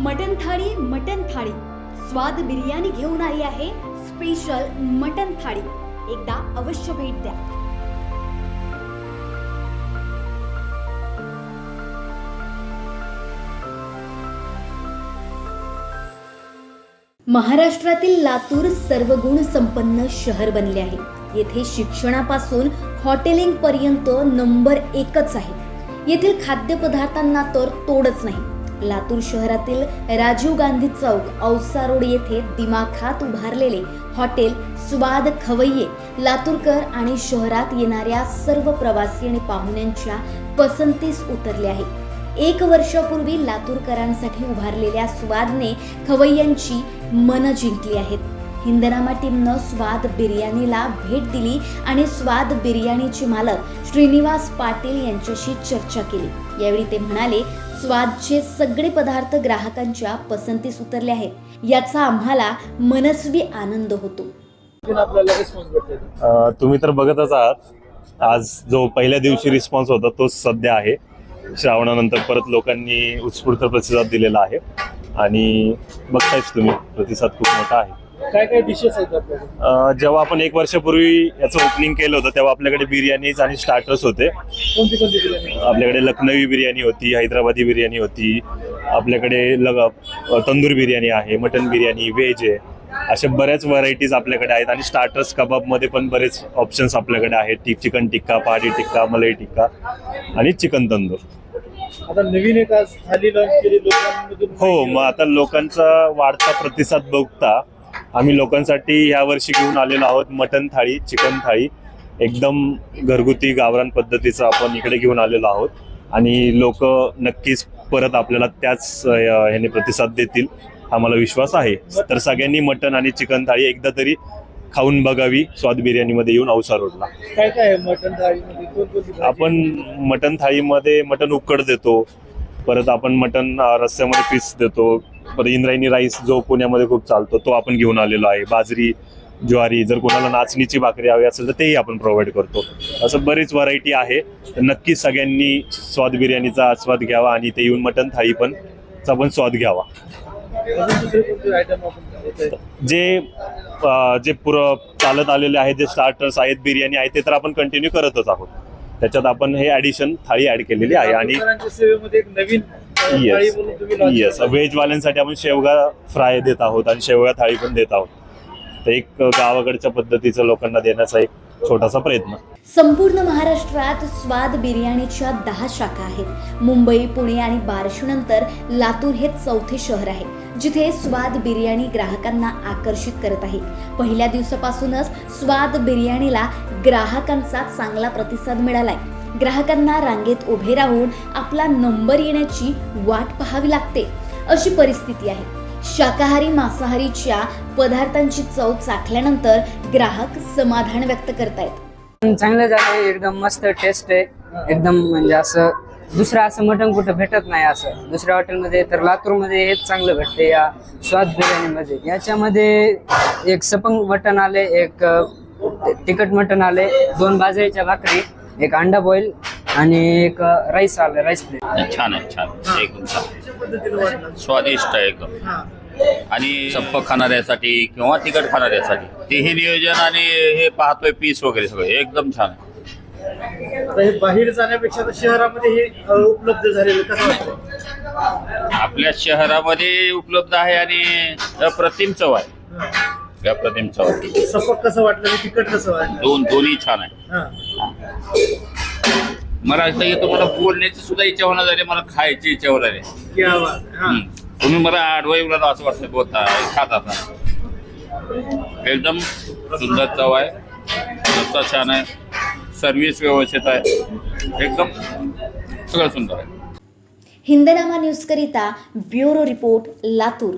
Mutton थाळी mutton थाळी. स्वाद बिर्याणी घेऊन आली आहे स्पेशल मटन थाळी. एकदा अवश्य भेट द्या. महाराष्ट्रातील लातूर सर्वगुण संपन्न शहर बनले आहे. येथे शिक्षणापासून हॉटेलिंग पर्यंत नंबर एकच आहे. येथील खाद्यपदार्थांना तर तोडच नाही. लातूर शहरातील राजीव गांधी चौक औसा रोड येथे दिमाखात उभारलेले हॉटेल स्वाद खवय्ये लातूरकर आणि शहरात येणाऱ्या सर्व प्रवासी आणि पाहुण्यांच्या पसंतीस उतरले आहे. एक वर्षापूर्वी लातूरकरांसाठी उभारलेल्या स्वादने खवय्यांची मनं जिंकली आहेत. हिंदनामा टीमनं स्वाद बिर्याणीला भेट दिली आणि स्वाद बिर्याणीचे मालक श्रीनिवास पाटील यांच्याशी चर्चा केली. यावेळी ते म्हणाले स्वादचे सगळे पदार्थ ग्राहकांच्या पसंतीस उतरले आहेत. याचा आम्हाला मनस्वी आनंद होतो. तुम्ही तर बघतच आहात. आज जो पहिल्या दिवशी रिस्पॉन्स होता तोच सध्या आहे. श्रावणानंतर परत लोकांनी उत्स्फूर्त प्रतिसाद दिलेला आहे. आणि बघतायच तुम्ही प्रतिसाद खूप मोठा आहे. काय काय डिशेस आहेत आपल्याकडे? अ, जेव्हा आपण एक वर्षापूर्वी याचं ओपनिंग केलं होतं तेव्हा आपल्याकडे बिर्याणीज आणि स्टार्टर्स होते. कोणती कोणती बिर्याणी? आपल्याकडे लखनवी बिर्याणी होती हैदराबादी बिर्याणी होती आपल्याकडे लग तंदूर बिर्याणी आहे मटन बिर्याणी व्हेज आहे. अशा बऱ्याच व्हरायटीज आपल्याकडे आहेत आणि स्टार्टर्स कबाबमध्ये पण बरेच ऑप्शन्स आपल्याकडे आहेत. टिक चिकन टिक्का पहाडी टिक्का मलाई टिक्का आणि चिकन तंदूर. आता नवीन एक आज थाली लॉन्च केली लोकांमधून हो मग आता लोकांचा वाढता प्रतिसाद बघता आम्ही लोकांसाठी ह्या वर्षी घेऊन आलेलो आहोत मटन थाळी चिकन थाळी. एकदम घरगुती गावरान पद्धतीचं आपण इकडे घेऊन आलेलो आहोत. आणि लोक नक्कीच परत आपल्याला त्याच ह्याने प्रतिसाद देतील हा मला विश्वास आहे. तर सगळ्यांनी मटन आणि चिकन थाळी एकदा तरी खाऊन बघावी स्वाद बिर्याणीमध्ये येऊन औसा रोडला. काय काय आहे मटन थाळीमध्ये? कोणकोणती भाजी? आपण मटन थाळीमध्ये मटन उकड देतो परत आपण मटन रस्स्यामध्ये पीस देतो परत इंद्रायणी राईस जो पुण्यामध्ये खूप चालतो तो आपण घेऊन आलेलो आहे. बाजरी ज्वारी जर कोणाला नाचणीची भाकरी हवी असेल तर तेही आपण प्रोव्हाइड करतो. असं बरीच व्हरायटी आहे. तर नक्की सगळ्यांनी स्वाद बिर्याणीचा आस्वाद घ्यावा आणि ते येऊन मटन थाळी पण चा पण स्वाद घ्यावा. जे जे पुर चालत आलेले आहेत जे स्टार्टर्स आहेत बिर्याणी आहे ते तर आपण कंटिन्यू करतच आहोत. त्याच्यात आपण हे ॲडिशन थाळी ऍड केलेली आहे आणि नवीन येस येस करताय. व्हेज वाल्यांसाठी आपण शेवगा फ्राय देत आहोत आणि शेवगा थाळी पण देत आहोत. तर एक गावाकडच्या पद्धतीचं लोकांना देण्याचा एक छोटासा प्रयत्न. संपूर्ण महाराष्ट्रात स्वाद बिर्याणीच्या दहा शाखा आहेत. मुंबई पुणे आणि बार्शीनंतर लातूर हे चौथे शहर आहे जिथे स्वाद बिर्याणी ग्राहकांना आकर्षित करत आहे. पहिल्या दिवसापासूनच स्वाद बिर्याणीला ग्राहकांचा चांगला प्रतिसाद मिळालाय. ग्राहकांना रांगेत उभे राहून आपला नंबर येण्याची वाट पाहावी लागते. अशी परिस्थिती आहे. शाकाहारी मांसाहारीच्या पदार्थांची चव चाखल्यानंतर ग्राहक समाधान व्यक्त करतायत. चांगलं झालं एकदम मस्त टेस्ट आहे. एकदम म्हणजे असं दुसरं असं मटण कुठं भेटत नाही असं. दुसऱ्या हॉटेलमध्ये तर लातूरमध्ये हेच चांगलं भेटते या स्वाद बिर्याणीमध्ये. याच्यामध्ये एक सपंग मटण आले एक तिखट मटण आले दोन बाजरीच्या भाकरी एक अंडा बॉईल आणि एक राईस आलं राईस प्लेट छान आहे छान एकदम छान स्वादिष्ट आहे एकदम. हा. आणि चप्प खाणाऱ्यासाठी किंवा तिखट खाणाऱ्यासाठी तेही नियोजन आणि हे पाहतोय पीस वगैरे सगळं. एकदम छान आहे. हे बाहेर जाण्यापेक्षा आता शहरामध्ये हे उपलब्ध झालेलं कसं वाटतं? आपल्या शहरामध्ये उपलब्ध आहे आणि अप्रतिम चव आहे. हा. अप्रतिम चव आहे. सपक कसं वाटलं आणि तिखट कसं वाटलं? दोन दोन्ही छान आहे. हा. मला असं येतो मला बोलण्याची सुद्धा इच्छा होणार झाली मला खायची इच्छा होणार आहे क्या बात आहे. हा. हम्म. तुम्ही मला आडवाई उलट असं वाटतं बोलता खात आता एकदम सुंदर चव आहे रस्ता छान आहे सर्व्हिस व्यवस्थित आहे एकदम सगळं सुंदर आहे हिंदनामा न्यूजकरिता ब्युरो रिपोर्ट लातूर